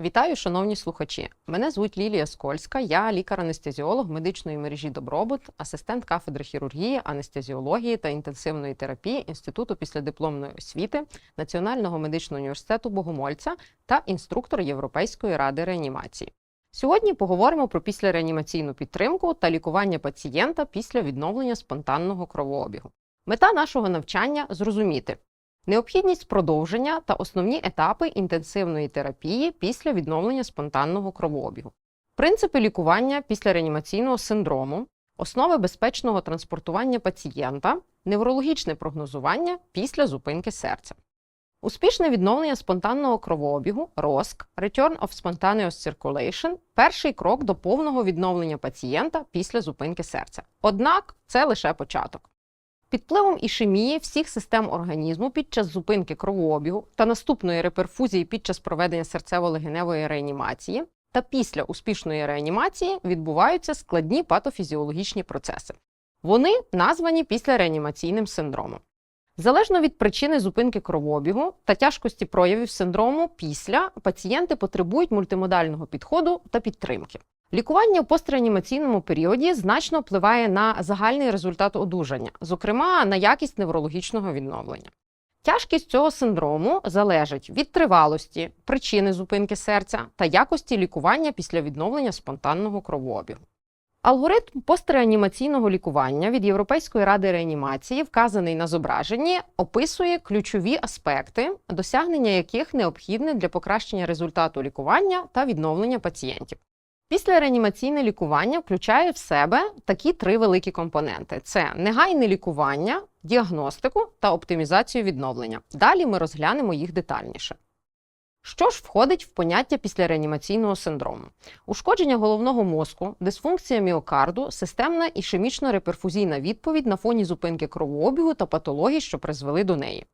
Вітаю, шановні слухачі. Мене звуть Лілія Скольська, я лікар-анестезіолог медичної мережі Добробут, асистент кафедри хірургії, анестезіології та інтенсивної терапії Інституту післядипломної освіти Національного медичного університету Богомольця та інструктор Європейської ради реанімації. Сьогодні поговоримо про післяреанімаційну підтримку та лікування пацієнта після відновлення спонтанного кровообігу. Мета нашого навчання зрозуміти, Необхідність продовження та основні етапи інтенсивної терапії після відновлення спонтанного кровообігу, принципи лікування після реанімаційного синдрому, основи безпечного транспортування пацієнта, неврологічне прогнозування після зупинки серця. Успішне відновлення спонтанного кровообігу РОСК Return of Spontaneous Circulation перший крок до повного відновлення пацієнта після зупинки серця. Однак це лише початок. Під впливом ішемії всіх систем організму під час зупинки кровообігу та наступної реперфузії під час проведення серцево-легеневої реанімації та після успішної реанімації відбуваються складні патофізіологічні процеси. Вони названі післяреанімаційним синдромом. Залежно від причини зупинки кровообігу та тяжкості проявів синдрому після пацієнти потребують мультимодального підходу та підтримки. Лікування у постреанімаційному періоді значно впливає на загальний результат одужання, зокрема на якість неврологічного відновлення. Тяжкість цього синдрому залежить від тривалості, причини зупинки серця та якості лікування після відновлення спонтанного кровообігу. Алгоритм постреанімаційного лікування від Європейської ради реанімації, вказаний на зображенні, описує ключові аспекти, досягнення яких необхідне для покращення результату лікування та відновлення пацієнтів. Післяреанімаційне лікування включає в себе такі три великі компоненти: це негайне лікування, діагностику та оптимізацію відновлення. Далі ми розглянемо їх детальніше. Що ж входить в поняття післяреанімаційного синдрому? Ушкодження головного мозку, дисфункція міокарду, системна ішемічно-реперфузійна відповідь на фоні зупинки кровообігу та патологій, що призвели до неї.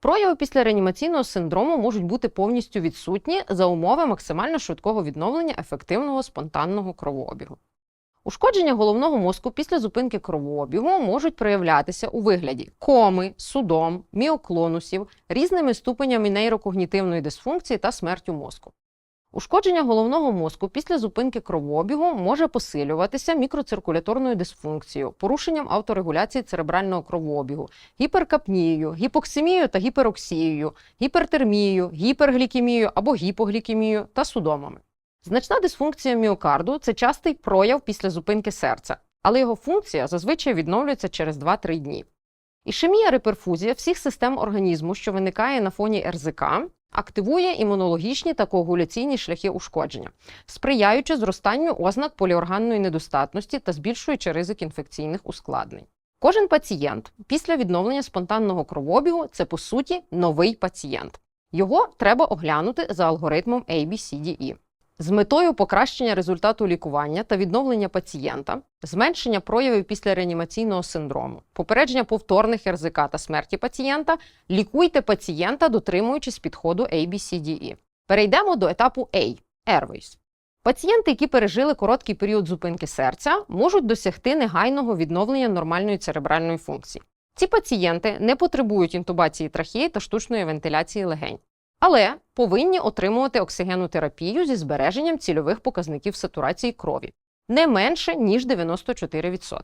Прояви після реанімаційного синдрому можуть бути повністю відсутні за умови максимально швидкого відновлення ефективного спонтанного кровообігу. Ушкодження головного мозку після зупинки кровообігу можуть проявлятися у вигляді коми, судом, міоклонусів, різними ступенями нейрокогнітивної дисфункції та смертю мозку. Ушкодження головного мозку після зупинки кровообігу може посилюватися мікроциркуляторною дисфункцією, порушенням авторегуляції церебрального кровообігу, гіперкапнією, гіпоксимією та гіпероксією, гіпертермією, гіперглікемією або гіпоглікемією та судомами. Значна дисфункція міокарду це частий прояв після зупинки серця, але його функція зазвичай відновлюється через 2-3 дні. Ішемія реперфузія всіх систем організму, що виникає на фоні РЗК, активує імунологічні та коагуляційні шляхи ушкодження, сприяючи зростанню ознак поліорганної недостатності та збільшуючи ризик інфекційних ускладнень. Кожен пацієнт після відновлення спонтанного кровобігу це по суті новий пацієнт. Його треба оглянути за алгоритмом ABCDE. З метою покращення результату лікування та відновлення пацієнта, зменшення проявів післяреанімаційного синдрому, попередження повторних РЗК та смерті пацієнта, лікуйте пацієнта, дотримуючись підходу ABCDE. Перейдемо до етапу A – Airways. Пацієнти, які пережили короткий період зупинки серця, можуть досягти негайного відновлення нормальної церебральної функції. Ці пацієнти не потребують інтубації трахеї та штучної вентиляції легень але повинні отримувати оксигенотерапію зі збереженням цільових показників сатурації крові не менше ніж 94%.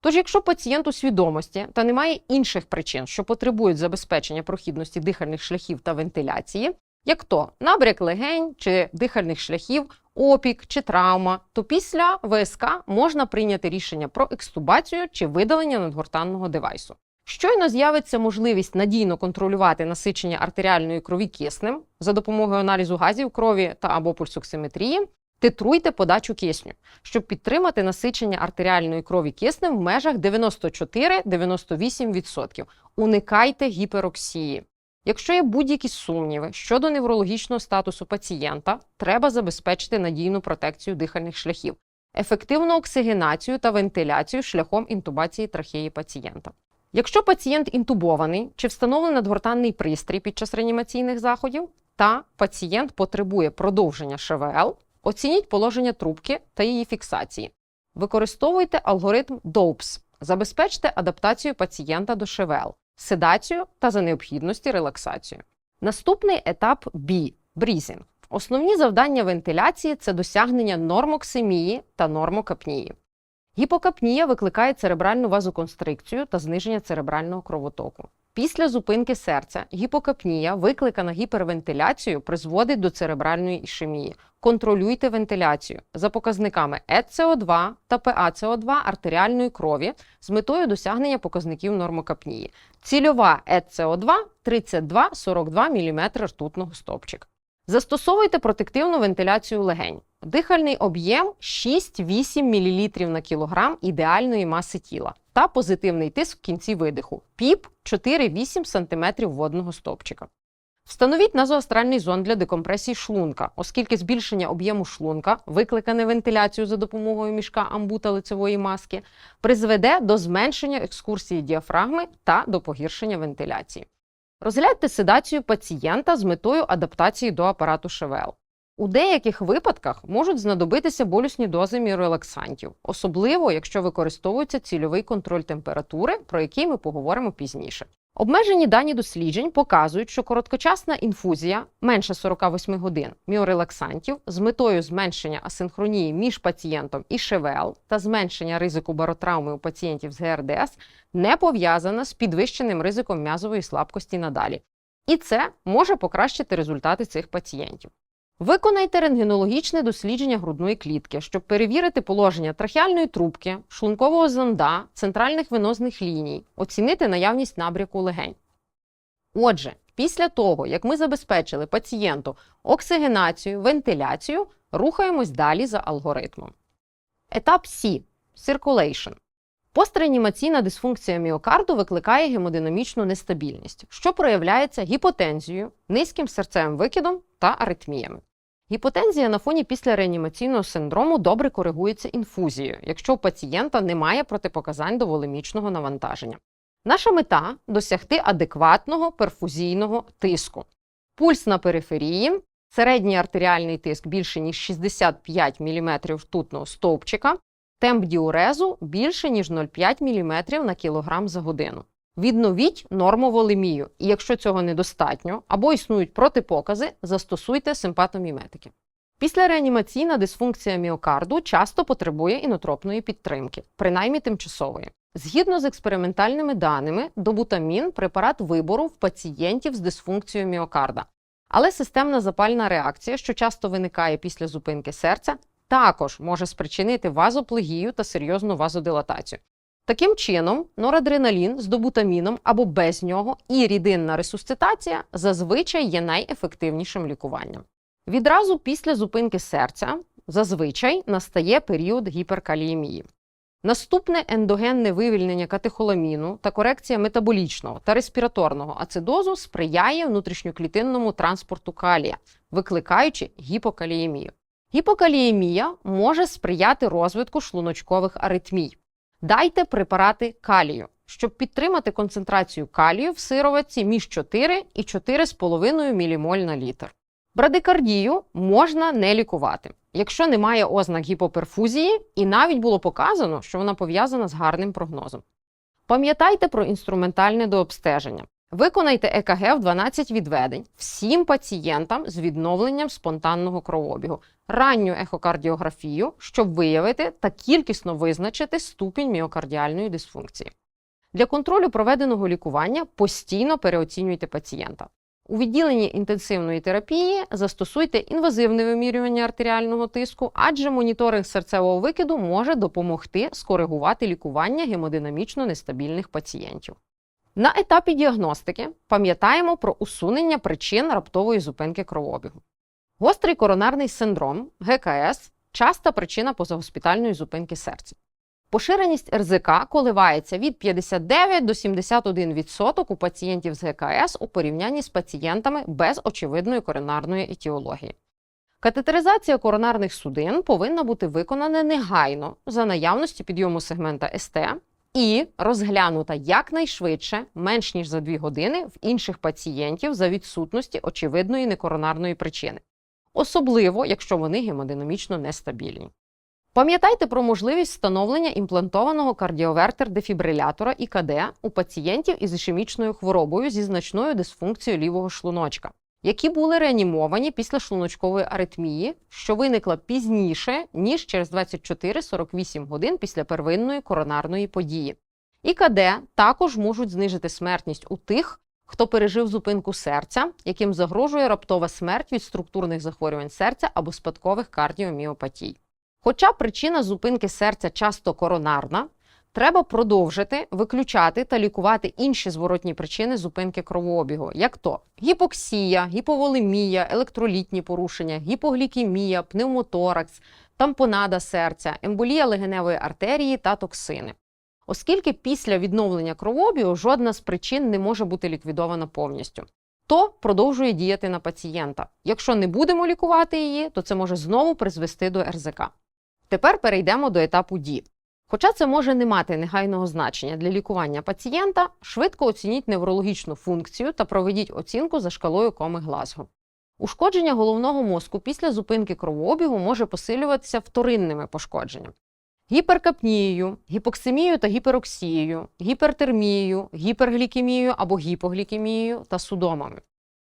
Тож, якщо пацієнт у свідомості та немає інших причин, що потребують забезпечення прохідності дихальних шляхів та вентиляції, як то набряк легень чи дихальних шляхів, опік чи травма, то після ВСК можна прийняти рішення про екстубацію чи видалення надгортанного девайсу. Щойно з'явиться можливість надійно контролювати насичення артеріальної крові киснем за допомогою аналізу газів крові та або пульсоксиметрії, титруйте подачу кисню, щоб підтримати насичення артеріальної крові киснем в межах 94-98%. Уникайте гіпероксії. Якщо є будь-які сумніви щодо неврологічного статусу пацієнта, треба забезпечити надійну протекцію дихальних шляхів, ефективну оксигенацію та вентиляцію шляхом інтубації трахеї пацієнта. Якщо пацієнт інтубований чи встановлений надгортанний пристрій під час реанімаційних заходів, та пацієнт потребує продовження ШВЛ, оцініть положення трубки та її фіксації. Використовуйте алгоритм DOPS, забезпечте адаптацію пацієнта до ШВЛ, седацію та за необхідності релаксацію. Наступний етап B – брізінг. Основні завдання вентиляції це досягнення нормоксемії та нормокапнії. Гіпокапнія викликає церебральну вазоконстрикцію та зниження церебрального кровотоку. Після зупинки серця гіпокапнія, викликана гіпервентиляцією, призводить до церебральної ішемії. Контролюйте вентиляцію за показниками ЕЦО2 та ПаЦО2 артеріальної крові з метою досягнення показників нормокапнії. Цільова ЕЦО2 32-42 мм ртутного стовпчика. Застосовуйте протективну вентиляцію легень. Дихальний об'єм 6-8 мл на кілограм ідеальної маси тіла та позитивний тиск в кінці видиху ПІП 4-8 см водного стовпчика. Встановіть назоастральний зон для декомпресії шлунка, оскільки збільшення об'єму шлунка, викликане вентиляцією за допомогою мішка амбута лицевої маски, призведе до зменшення екскурсії діафрагми та до погіршення вентиляції. Розгляньте седацію пацієнта з метою адаптації до апарату ШВЛ. У деяких випадках можуть знадобитися болісні дози мірорелаксантів, особливо якщо використовується цільовий контроль температури, про який ми поговоримо пізніше. Обмежені дані досліджень показують, що короткочасна інфузія менше 48 годин міорелаксантів з метою зменшення асинхронії між пацієнтом і ШВЛ та зменшення ризику баротравми у пацієнтів з ГРДС не пов'язана з підвищеним ризиком м'язової слабкості надалі. І це може покращити результати цих пацієнтів. Виконайте рентгенологічне дослідження грудної клітки, щоб перевірити положення трахеальної трубки, шлункового зонда, центральних венозних ліній, оцінити наявність набряку легень. Отже, після того, як ми забезпечили пацієнту оксигенацію, вентиляцію, рухаємось далі за алгоритмом. Етап С Circulation. Постреанімаційна дисфункція міокарду викликає гемодинамічну нестабільність, що проявляється гіпотензією, низьким серцевим викидом та аритміями. Гіпотензія на фоні післяреанімаційного синдрому добре коригується інфузією, якщо у пацієнта немає протипоказань до волемічного навантаження. Наша мета досягти адекватного перфузійного тиску. Пульс на периферії, середній артеріальний тиск більше ніж 65 мм ртутного стовпчика, темп діурезу більше ніж 0,5 мм на кілограм за годину. Відновіть нормоволемію, і якщо цього недостатньо або існують протипокази, застосуйте симпатоміметики. Післяреанімаційна дисфункція міокарду часто потребує інотропної підтримки, принаймні тимчасової. Згідно з експериментальними даними, добутамін препарат вибору в пацієнтів з дисфункцією міокарда. Але системна запальна реакція, що часто виникає після зупинки серця, також може спричинити вазоплегію та серйозну вазодилатацію. Таким чином, норадреналін з добутаміном або без нього і рідинна ресусцитація зазвичай є найефективнішим лікуванням. Відразу після зупинки серця зазвичай настає період гіперкаліємії. Наступне ендогенне вивільнення катехоламіну та корекція метаболічного та респіраторного ацидозу сприяє внутрішньоклітинному транспорту калія, викликаючи гіпокаліємію. Гіпокаліємія може сприяти розвитку шлуночкових аритмій. Дайте препарати калію, щоб підтримати концентрацію калію в сироватці між 4 і 4,5 ммоль на літр. Брадикардію можна не лікувати, якщо немає ознак гіпоперфузії, і навіть було показано, що вона пов'язана з гарним прогнозом. Пам'ятайте про інструментальне дообстеження. Виконайте ЕКГ в 12 відведень всім пацієнтам з відновленням спонтанного кровообігу, ранню ехокардіографію, щоб виявити та кількісно визначити ступінь міокардіальної дисфункції. Для контролю проведеного лікування постійно переоцінюйте пацієнта. У відділенні інтенсивної терапії застосуйте інвазивне вимірювання артеріального тиску, адже моніторинг серцевого викиду може допомогти скоригувати лікування гемодинамічно нестабільних пацієнтів. На етапі діагностики пам'ятаємо про усунення причин раптової зупинки кровообігу. Гострий коронарний синдром ГКС часта причина позагоспітальної зупинки серця. Поширеність РЗК коливається від 59 до 71% у пацієнтів з ГКС у порівнянні з пацієнтами без очевидної коронарної етіології. Катетеризація коронарних судин повинна бути виконана негайно за наявності підйому сегмента СТ і розглянута якнайшвидше, менш ніж за 2 години, в інших пацієнтів за відсутності очевидної некоронарної причини, особливо якщо вони гемодинамічно нестабільні. Пам'ятайте про можливість встановлення імплантованого кардіовертер-дефібрилятора ІКД у пацієнтів із ішемічною хворобою зі значною дисфункцією лівого шлуночка. Які були реанімовані після шлуночкової аритмії, що виникла пізніше, ніж через 24-48 годин після первинної коронарної події. ІКД також можуть знижити смертність у тих, хто пережив зупинку серця, яким загрожує раптова смерть від структурних захворювань серця або спадкових кардіоміопатій. Хоча причина зупинки серця часто коронарна, треба продовжити виключати та лікувати інші зворотні причини зупинки кровообігу, як то гіпоксія, гіповолемія, електролітні порушення, гіпоглікемія, пневмоторакс, тампонада серця, емболія легеневої артерії та токсини. Оскільки після відновлення кровообігу жодна з причин не може бути ліквідована повністю, то продовжує діяти на пацієнта. Якщо не будемо лікувати її, то це може знову призвести до РЗК. Тепер перейдемо до етапу дії. Хоча це може не мати негайного значення для лікування пацієнта, швидко оцініть неврологічну функцію та проведіть оцінку за шкалою коми Глазго. Ушкодження головного мозку після зупинки кровообігу може посилюватися вторинними пошкодженнями. Гіперкапнією, гіпоксимією та гіпероксією, гіпертермією, гіперглікемією або гіпоглікемією та судомами.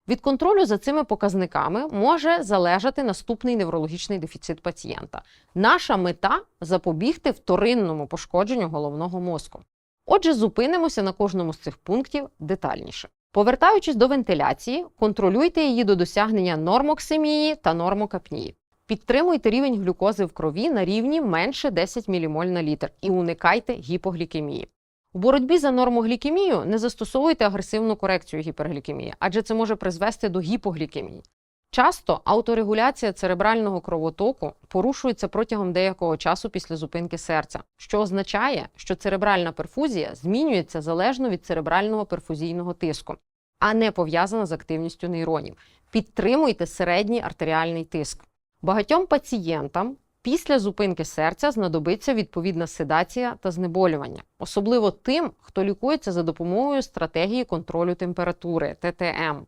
Від контролю за цими показниками може залежати наступний неврологічний дефіцит пацієнта. Наша мета запобігти вторинному пошкодженню головного мозку. Отже, зупинимося на кожному з цих пунктів детальніше. Повертаючись до вентиляції, контролюйте її до досягнення нормоксимії та нормокапнії. Підтримуйте рівень глюкози в крові на рівні менше 10 мілімоль на літр і уникайте гіпоглікемії. У боротьбі за нормоглікемію не застосовуйте агресивну корекцію гіперглікемії, адже це може призвести до гіпоглікемії. Часто ауторегуляція церебрального кровотоку порушується протягом деякого часу після зупинки серця, що означає, що церебральна перфузія змінюється залежно від церебрального перфузійного тиску, а не пов'язана з активністю нейронів. Підтримуйте середній артеріальний тиск. Багатьом пацієнтам після зупинки серця знадобиться відповідна седація та знеболювання, особливо тим, хто лікується за допомогою стратегії контролю температури ТТМ.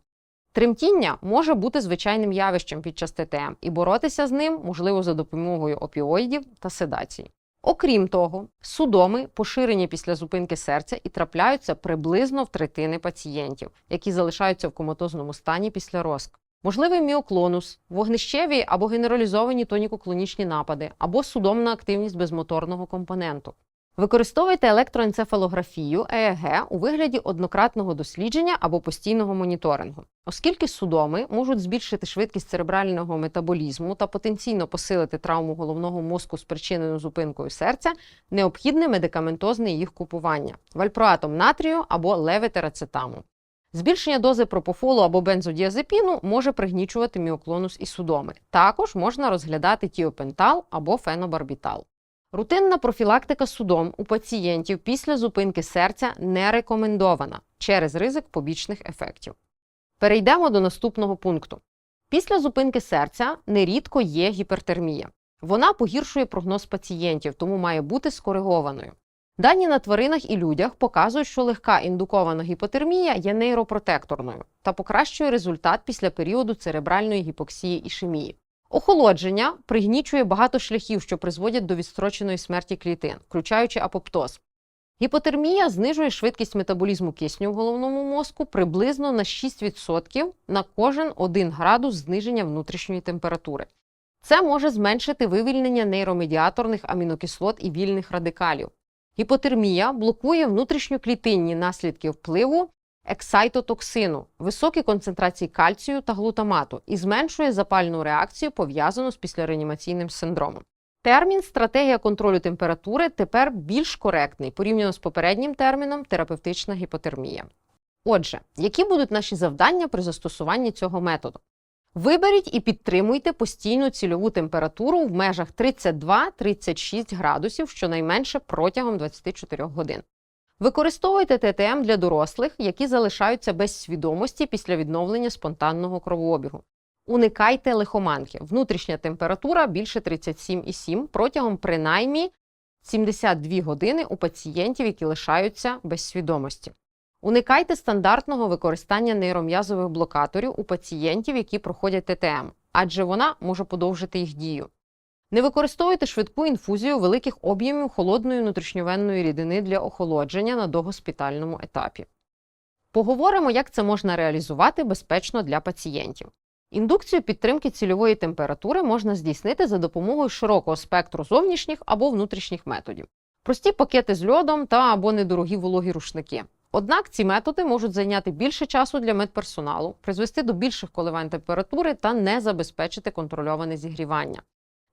Тремтіння може бути звичайним явищем під час ТТМ, і боротися з ним можливо за допомогою опіоїдів та седації. Окрім того, судоми поширені після зупинки серця і трапляються приблизно в третини пацієнтів, які залишаються в коматозному стані після розк. Можливий міоклонус, вогнищеві або генералізовані тоніко-клонічні напади, або судомна активність безмоторного компоненту. Використовуйте електроенцефалографію ЕЕГ у вигляді однократного дослідження або постійного моніторингу, оскільки судоми можуть збільшити швидкість церебрального метаболізму та потенційно посилити травму головного мозку спричинену зупинкою серця, необхідне медикаментозне їх купування вальпроатом натрію або леветерацетаму. Збільшення дози пропофолу або бензодіазепіну може пригнічувати міоклонус і судоми. Також можна розглядати тіопентал або фенобарбітал. Рутинна профілактика судом у пацієнтів після зупинки серця не рекомендована через ризик побічних ефектів. Перейдемо до наступного пункту. Після зупинки серця нерідко є гіпертермія. Вона погіршує прогноз пацієнтів, тому має бути скоригованою. Дані на тваринах і людях показують, що легка індукована гіпотермія є нейропротекторною та покращує результат після періоду церебральної гіпоксії ішемії. Охолодження пригнічує багато шляхів, що призводять до відстроченої смерті клітин, включаючи апоптоз. Гіпотермія знижує швидкість метаболізму кисню в головному мозку приблизно на 6% на кожен 1 градус зниження внутрішньої температури. Це може зменшити вивільнення нейромедіаторних амінокислот і вільних радикалів. Гіпотермія блокує внутрішньоклітинні наслідки впливу ексайтотоксину, високі концентрації кальцію та глутамату і зменшує запальну реакцію, пов'язану з післяреанімаційним синдромом. Термін стратегія контролю температури тепер більш коректний порівняно з попереднім терміном терапевтична гіпотермія. Отже, які будуть наші завдання при застосуванні цього методу? Виберіть і підтримуйте постійну цільову температуру в межах 32-36 градусів щонайменше протягом 24 годин. Використовуйте ТТМ для дорослих, які залишаються без свідомості після відновлення спонтанного кровообігу. Уникайте лихоманки. Внутрішня температура більше 37,7 протягом принаймні 72 години у пацієнтів, які лишаються без свідомості. Уникайте стандартного використання нейром'язових блокаторів у пацієнтів, які проходять ТТМ, адже вона може подовжити їх дію. Не використовуйте швидку інфузію великих об'ємів холодної внутрішньовенної рідини для охолодження на догоспітальному етапі. Поговоримо, як це можна реалізувати безпечно для пацієнтів. Індукцію підтримки цільової температури можна здійснити за допомогою широкого спектру зовнішніх або внутрішніх методів. Прості пакети з льодом та або недорогі вологі рушники. Однак ці методи можуть зайняти більше часу для медперсоналу, призвести до більших коливань температури та не забезпечити контрольоване зігрівання.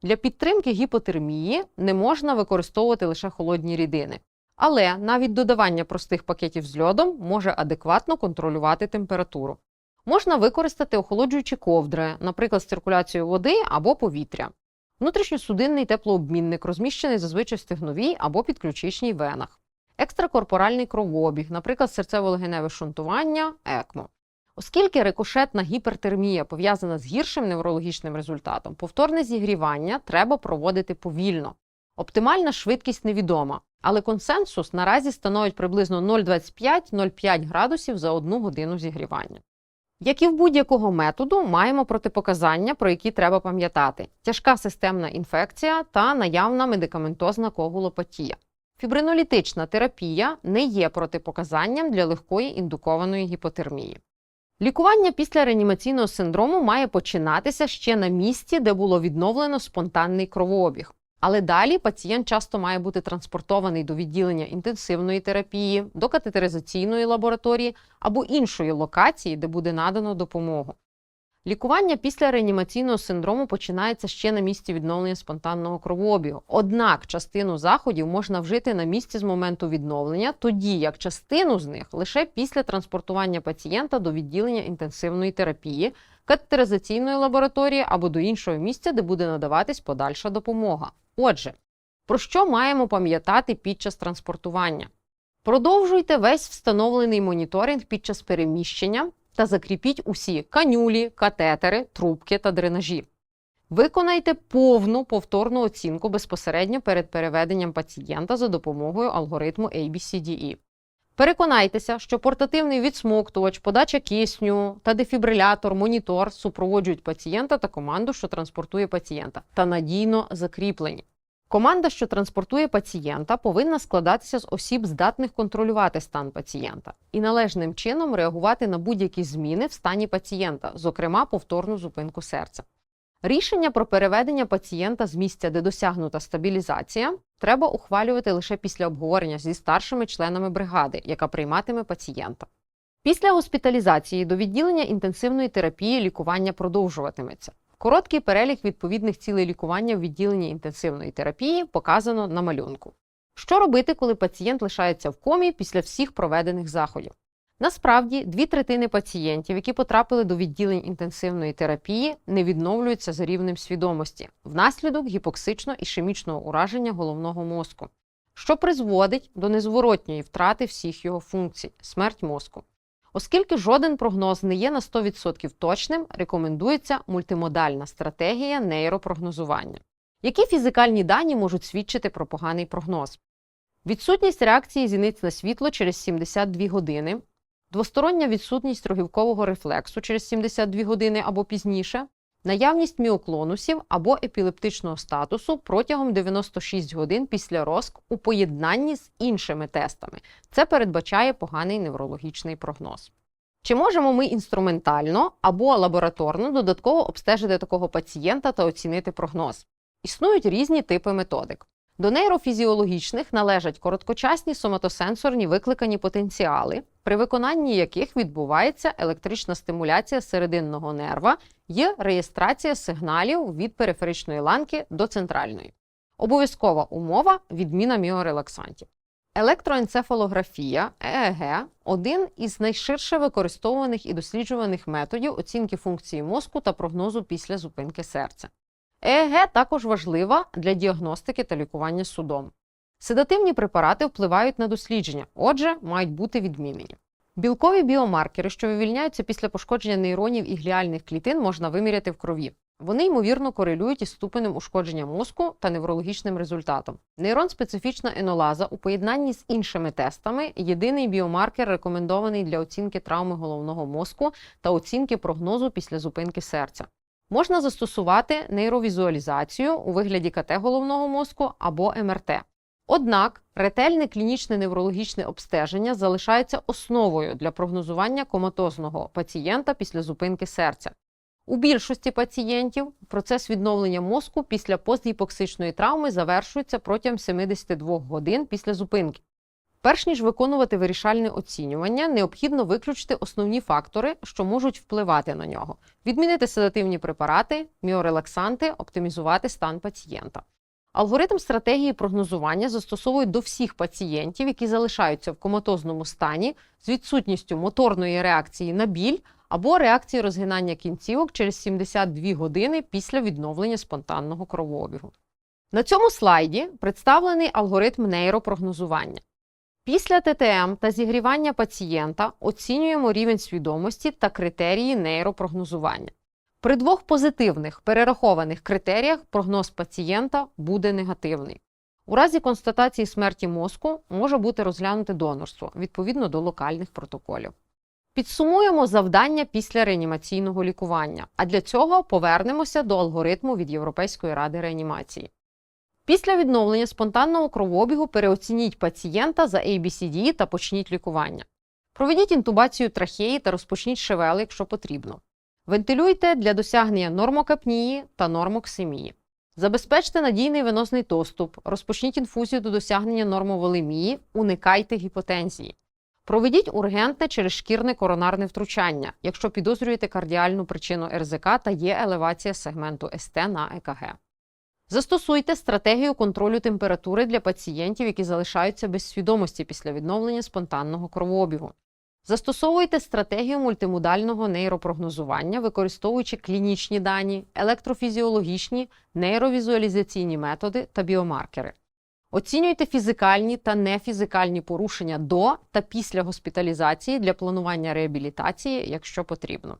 Для підтримки гіпотермії не можна використовувати лише холодні рідини. Але навіть додавання простих пакетів з льодом може адекватно контролювати температуру. Можна використати охолоджуючі ковдри, наприклад, з циркуляцією води або повітря. Внутрішньосудинний теплообмінник розміщений зазвичай в стегновій або підключичній венах. Екстракорпоральний кровообіг, наприклад, серцево-легеневе шунтування, ЕКМО. Оскільки рикошетна гіпертермія пов'язана з гіршим неврологічним результатом, повторне зігрівання треба проводити повільно. Оптимальна швидкість невідома, але консенсус наразі становить приблизно 0,25-0,5 градусів за одну годину зігрівання. Як і в будь-якого методу, маємо протипоказання, про які треба пам'ятати: тяжка системна інфекція та наявна медикаментозна коагулопатія. Фібринолітична терапія не є протипоказанням для легкої індукованої гіпотермії. Лікування після реанімаційного синдрому має починатися ще на місці, де було відновлено спонтанний кровообіг. Але далі пацієнт часто має бути транспортований до відділення інтенсивної терапії, до катетеризаційної лабораторії або іншої локації, де буде надано допомогу. Лікування після реанімаційного синдрому починається ще на місці відновлення спонтанного кровообігу. Однак частину заходів можна вжити на місці з моменту відновлення, тоді як частину з них лише після транспортування пацієнта до відділення інтенсивної терапії, катетеризаційної лабораторії або до іншого місця, де буде надаватись подальша допомога. Отже, про що маємо пам'ятати під час транспортування? Продовжуйте весь встановлений моніторинг під час переміщення та закріпіть усі канюлі, катетери, трубки та дренажі. Виконайте повну повторну оцінку безпосередньо перед переведенням пацієнта за допомогою алгоритму ABCDE. Переконайтеся, що портативний відсмоктувач, подача кисню та дефібрилятор, монітор супроводжують пацієнта та команду, що транспортує пацієнта, та надійно закріплені. Команда, що транспортує пацієнта, повинна складатися з осіб, здатних контролювати стан пацієнта і належним чином реагувати на будь-які зміни в стані пацієнта, зокрема повторну зупинку серця. Рішення про переведення пацієнта з місця, де досягнута стабілізація, треба ухвалювати лише після обговорення зі старшими членами бригади, яка прийматиме пацієнта. Після госпіталізації до відділення інтенсивної терапії лікування продовжуватиметься. Короткий перелік відповідних цілей лікування в відділенні інтенсивної терапії показано на малюнку. Що робити, коли пацієнт лишається в комі після всіх проведених заходів? Насправді, дві третини пацієнтів, які потрапили до відділень інтенсивної терапії, не відновлюються за рівнем свідомості внаслідок гіпоксично-ішемічного ураження головного мозку, що призводить до незворотньої втрати всіх його функцій смерть мозку. Оскільки жоден прогноз не є на 100% точним, рекомендується мультимодальна стратегія нейропрогнозування. Які фізикальні дані можуть свідчити про поганий прогноз? Відсутність реакції зіниць на світло через 72 години, двостороння відсутність рогівкового рефлексу через 72 години або пізніше, наявність міоклонусів або епілептичного статусу протягом 96 годин після розк у поєднанні з іншими тестами. Це передбачає поганий неврологічний прогноз. Чи можемо ми інструментально або лабораторно додатково обстежити такого пацієнта та оцінити прогноз? Існують різні типи методик. До нейрофізіологічних належать короткочасні соматосенсорні викликані потенціали, при виконанні яких відбувається електрична стимуляція серединного нерва і реєстрація сигналів від периферичної ланки до центральної. Обов'язкова умова відміна міорелаксантів. Електроенцефалографія ЕЕГ один із найширше використовуваних і досліджуваних методів оцінки функції мозку та прогнозу після зупинки серця. ЕЕГ також важлива для діагностики та лікування судом. Седативні препарати впливають на дослідження, отже, мають бути відмінені. Білкові біомаркери, що вивільняються після пошкодження нейронів і гліальних клітин, можна виміряти в крові. Вони ймовірно корелюють із ступенем ушкодження мозку та неврологічним результатом. Нейрон-специфічна енолаза у поєднанні з іншими тестами єдиний біомаркер, рекомендований для оцінки травми головного мозку та оцінки прогнозу після зупинки серця. Можна застосувати нейровізуалізацію у вигляді КТ головного мозку або МРТ. Однак ретельне клінічне неврологічне обстеження залишається основою для прогнозування коматозного пацієнта після зупинки серця. У більшості пацієнтів процес відновлення мозку після постгіпоксичної травми завершується протягом 72 годин після зупинки. Перш ніж виконувати вирішальне оцінювання, необхідно виключити основні фактори, що можуть впливати на нього, відмінити седативні препарати, міорелаксанти, оптимізувати стан пацієнта. Алгоритм стратегії прогнозування застосовують до всіх пацієнтів, які залишаються в коматозному стані з відсутністю моторної реакції на біль або реакції розгинання кінцівок через 72 години після відновлення спонтанного кровообігу. На цьому слайді представлений алгоритм нейропрогнозування. Після ТТМ та зігрівання пацієнта оцінюємо рівень свідомості та критерії нейропрогнозування. При двох позитивних перерахованих критеріях прогноз пацієнта буде негативний. У разі констатації смерті мозку може бути розглянуте донорство відповідно до локальних протоколів. Підсумуємо завдання після реанімаційного лікування, а для цього повернемося до алгоритму від Європейської ради реанімації. Після відновлення спонтанного кровообігу переоцініть пацієнта за ABCD та почніть лікування. Проведіть інтубацію трахеї та розпочніть шевели, якщо потрібно. Вентилюйте для досягнення нормокапнії та нормоксемії. Забезпечте надійний венозний доступ, розпочніть інфузію до досягнення нормоволемії, уникайте гіпотензії. Проведіть ургентне через шкірне коронарне втручання, якщо підозрюєте кардіальну причину РЗК та є елевація сегменту СТ на ЕКГ. Застосуйте стратегію контролю температури для пацієнтів, які залишаються без свідомості після відновлення спонтанного кровообігу. Застосовуйте стратегію мультимодального нейропрогнозування, використовуючи клінічні дані, електрофізіологічні, нейровізуалізаційні методи та біомаркери. Оцінюйте фізикальні та нефізикальні порушення до та після госпіталізації для планування реабілітації, якщо потрібно.